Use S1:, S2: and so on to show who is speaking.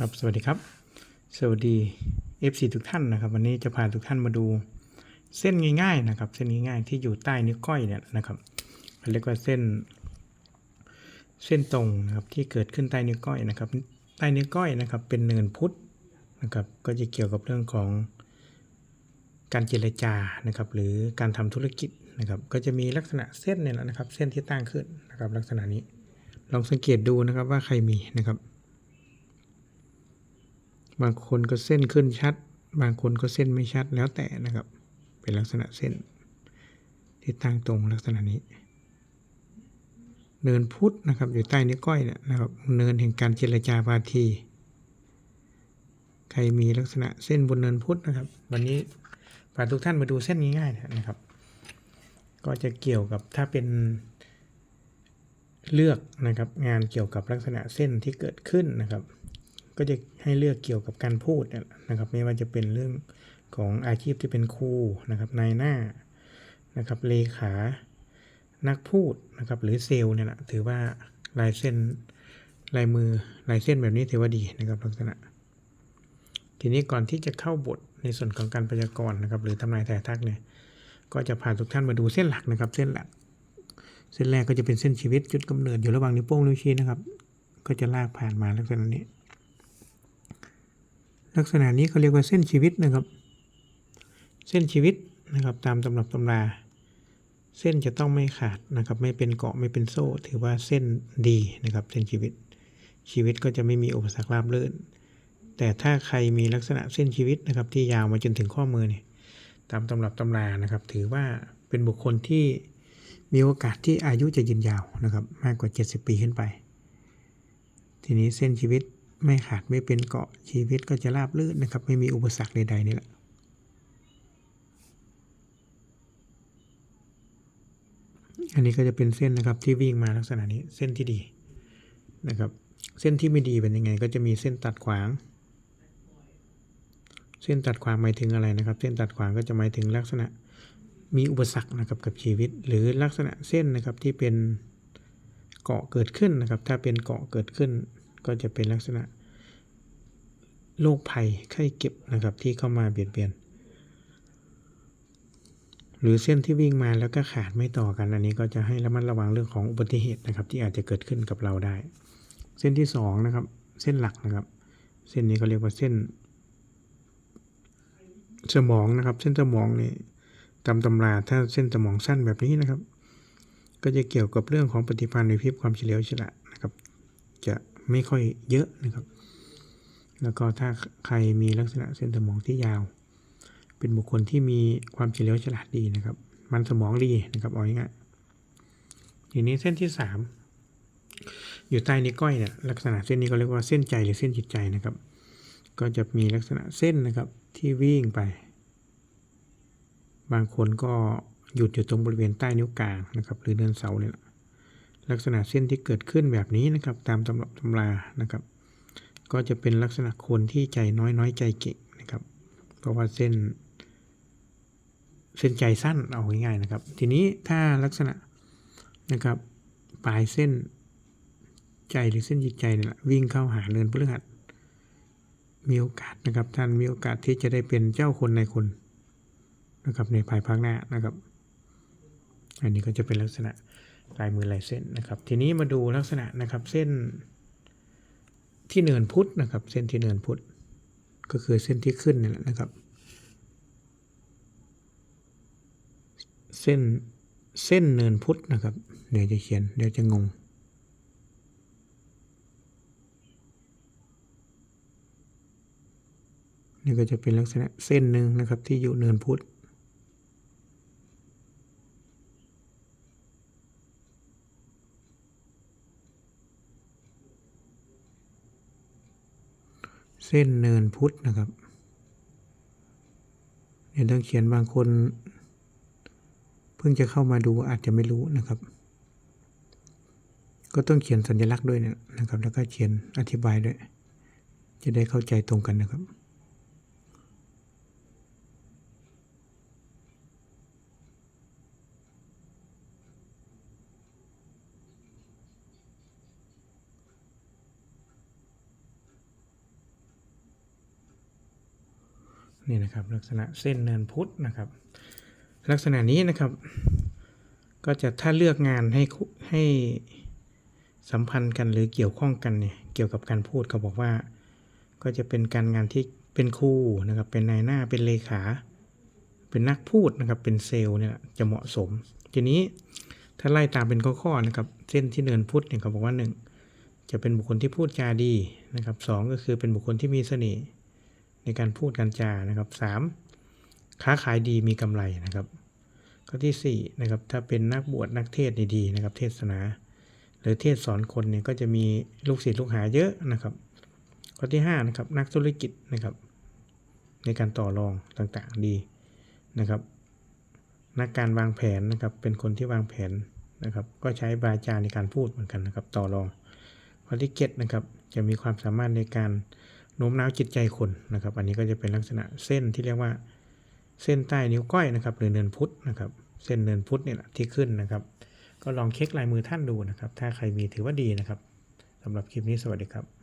S1: ครับสวัสดีครับ สวัสดี FC ทุกท่านนะครับ วันนี้จะพาทุกท่านมาดู เส้นง่ายๆนะครับ เส้นง่ายๆที่อยู่ใต้นิ้วก้อยเนี่ยนะครับเรียกว่าเส้น เส้นตรงนะครับที่เกิดขึ้นใต้นิ้วก้อยนะครับ ใต้นิ้วก้อยนะครับ เป็นเนินพุทธนะครับ ก็จะเกี่ยวกับเรื่องของการเจรจานะครับ หรือการทำธุรกิจนะครับ ก็จะมีลักษณะเส้นเนี่ยนะครับ เส้นที่ตั้งขึ้นนะครับ ลักษณะนี้ ลองสังเกตดูนะครับว่าใครมีนะครับ บางคนก็เส้นขึ้นชัด บางคนก็เส้นไม่ชัดแล้วแต่นะครับ เป็นลักษณะเส้น ที่ตั้งตรงลักษณะนี้ เนินพุทธนะครับ อยู่ใต้นิ้วก้อยเนี่ยนะครับ เนินแห่งการเจรจาพาที ใครมีลักษณะเส้นบนเนินพุทธนะครับ วันนี้พาทุกท่านมาดูเส้นง่ายๆนะครับ ก็จะเกี่ยวกับถ้าเป็นเลือกนะครับงานเกี่ยวกับลักษณะเส้นที่เกิดขึ้นนะครับ ก็จะให้เลือกเกี่ยวกับการพูดนะครับ ไม่ว่าจะเป็นเรื่องของอาชีพที่เป็นครูนะครับนายหน้านะครับเลขานักพูดนะครับหรือเซลล์เนี่ยแหละถือว่าลายเส้นลายมือลายเส้นแบบนี้ถือว่าดีนะครับลักษณะ ทีนี้ก่อนที่จะเข้าบทในส่วนของการพยากรณ์นะครับ หรือทำนายทายทักเนี่ยก็จะพาทุกท่านมาดูเส้นหลักนะครับ เส้นหลัก เส้นแรกก็จะเป็นเส้นชีวิตจุดกำเนิดอยู่ระหว่างนิ้วโป้งนิ้วชี้นะครับ ก็จะลากผ่านมาลักษณะนี้ ลักษณะนี้เขาเรียกว่าเส้นชีวิตนะครับ เส้นชีวิตนะครับตามตำรับตำรา เส้นจะต้องไม่ขาดนะครับ ไม่เป็นเกาะไม่เป็นโซ่ ถือว่าเส้นดีนะครับ เส้นชีวิต ชีวิตก็จะไม่มีอุปสรรคราบรื่น แต่ถ้าใครมีลักษณะเส้นชีวิตนะครับ ที่ยาวมาจนถึงข้อมือเนี่ยตามตำรับตำรานะครับ ถือว่าเป็นบุคคลที่มีโอกาสที่อายุจะยืนยาวนะครับ มากกว่า 70 ปีขึ้นไป ทีนี้เส้นชีวิต ไม่ขาดไม่เป็นเกาะชีวิตก็จะราบรื่นนะครับ ไม่มีอุปสรรคใดๆนี่แหละอันนี้ก็จะเป็นเส้นนะครับที่วิ่งมาลักษณะนี้เส้นที่ดีนะครับ เส้นที่ไม่ดีเป็นยังไง ก็จะมีเส้นตัดขวาง เส้นตัดขวางหมายถึงอะไรนะครับ เส้นตัดขวางก็จะหมายถึงลักษณะมีอุปสรรคนะครับกับชีวิต หรือลักษณะเส้นนะครับที่เป็นเกาะเกิดขึ้นนะครับ ถ้าเป็นเกาะเกิดขึ้น ก็จะเป็นลักษณะโรคภัยไข้เก็บนะครับที่เข้ามาเบียดเบียน หรือเส้นที่วิ่งมาแล้วก็ขาดไม่ต่อกัน อันนี้ก็จะให้ระมัดระวังเรื่องของอุบัติเหตุนะครับ ที่อาจจะเกิดขึ้นกับเราได้ เส้นที่สองนะครับ เส้นหลักนะครับ เส้นนี้เขาเรียกว่าเส้น สมองนะครับ เส้นสมองนี่ตามตำราถ้าเส้นสมองสั้นแบบนี้นะครับ ก็จะเกี่ยวกับเรื่องของปฏิภาณในพริบความเฉลียวฉลาดนะครับ ไม่ค่อยเยอะนะครับ แล้วก็ถ้าใครมีลักษณะเส้นสมองที่ยาว เป็นบุคคลที่มีความเฉลียวฉลาดดีนะครับ มันสมองดีนะครับเอาง่ายๆทีนี้เส้นที่สามอยู่ใต้นิ้วก้อยเนี่ยลักษณะเส้นนี้ก็เรียกว่าเส้นใจหรือเส้นจิตใจนะครับ ก็จะมีลักษณะเส้นนะครับที่วิ่งไป บางคนก็หยุดอยู่ตรงบริเวณใต้นิ้วกลางนะครับ หรือเนินเสาเนี่ย ลักษณะเส้นที่เกิดขึ้นแบบนี้นะครับ ตามตำรับตำรานะครับ ก็จะเป็นลักษณะคนที่ใจน้อยน้อยใจเก่งนะครับ เพราะว่าเส้น เส้นใจสั้นเอาง่ายๆนะครับ ทีนี้ถ้าลักษณะนะครับปลายเส้นใจหรือเส้นจิตใจเนี่ยวิ่งเข้าหาเนินพฤหัสมีโอกาสนะครับ ท่านมีโอกาสที่จะได้เป็นเจ้าคนในคนนะครับในภายภาคหน้านะครับ อันนี้ก็จะเป็นลักษณะ ลายมือลายเส้นนะครับ ทีนี้มาดูลักษณะนะครับเส้นที่เนินพุทธนะครับ เส้นที่เนินพุทธก็คือเส้นที่ขึ้นนี่แหละนะครับ เส้นเส้นเนินพุทธนะครับ เดี๋ยวจะเขียนเดี๋ยวจะงงนี่ก็จะเป็นลักษณะเส้นหนึ่งนะครับที่อยู่เนินพุทธ เส้นเนินพุทธนะครับเนี่ยต้องเขียนบางคน เพิ่งจะเข้ามาดูอาจจะไม่รู้นะครับ ก็ต้องเขียนสัญลักษณ์ด้วยเนยนะครับ แล้วก็เขียนอธิบายด้วย จะได้เข้าใจตรงกันนะครับ นี่นะครับลักษณะเส้นเนินพุธนะครับ ลักษณะนี้นะครับ ก็จะถ้าเลือกงานให้คุให้สัมพันธ์กันหรือเกี่ยวข้องกันเนี่ยเกี่ยวกับการพูดเขาบอกว่า ก็จะเป็นการงานที่เป็นครูนะครับ เป็นนายหน้าเป็นเลขา เป็นนักพูดนะครับ เป็นเซลล์เนี่ยจะเหมาะสม ทีนี้ถ้าไล่ตามเป็นข้อๆนะครับ เส้นที่เนินพุธเนี่ยเขาบอกว่าหนึ่งจะเป็นบุคคลที่พูดจาดีนะครับสองก็คือเป็นบุคคลที่มีเสน่ห์ ในการพูดการจานะครับสามค้าขายดีมีกำไรนะครับ ข้อที่สี่นะครับถ้าเป็นนักบวชนักเทศดีๆนะครับ เทศนา หรือเทศสอนคนเนี่ยก็จะมีลูกศิษย์ลูกหาเยอะนะครับ ข้อที่ห้านะครับนักธุรกิจนะครับ ในการต่อรองต่างๆดีนะครับ นักการวางแผนนะครับเป็นคนที่วางแผนนะครับ ก็ใช้บาจาในการพูดเหมือนกันนะครับ ต่อรองข้อที่เจ็ดนะครับจะมีความสามารถในการ โน้มน้าวจิตใจคนนะครับ อันนี้ก็จะเป็นลักษณะเส้นที่เรียกว่าเส้นใต้นิ้วก้อยนะครับหรือเนินพุทธนะครับ เส้นเนินพุทธเนี่ยที่ขึ้นนะครับ ก็ลองเช็คลายมือท่านดูนะครับ ถ้าใครมีถือว่าดีนะครับสำหรับคลิปนี้สวัสดีครับ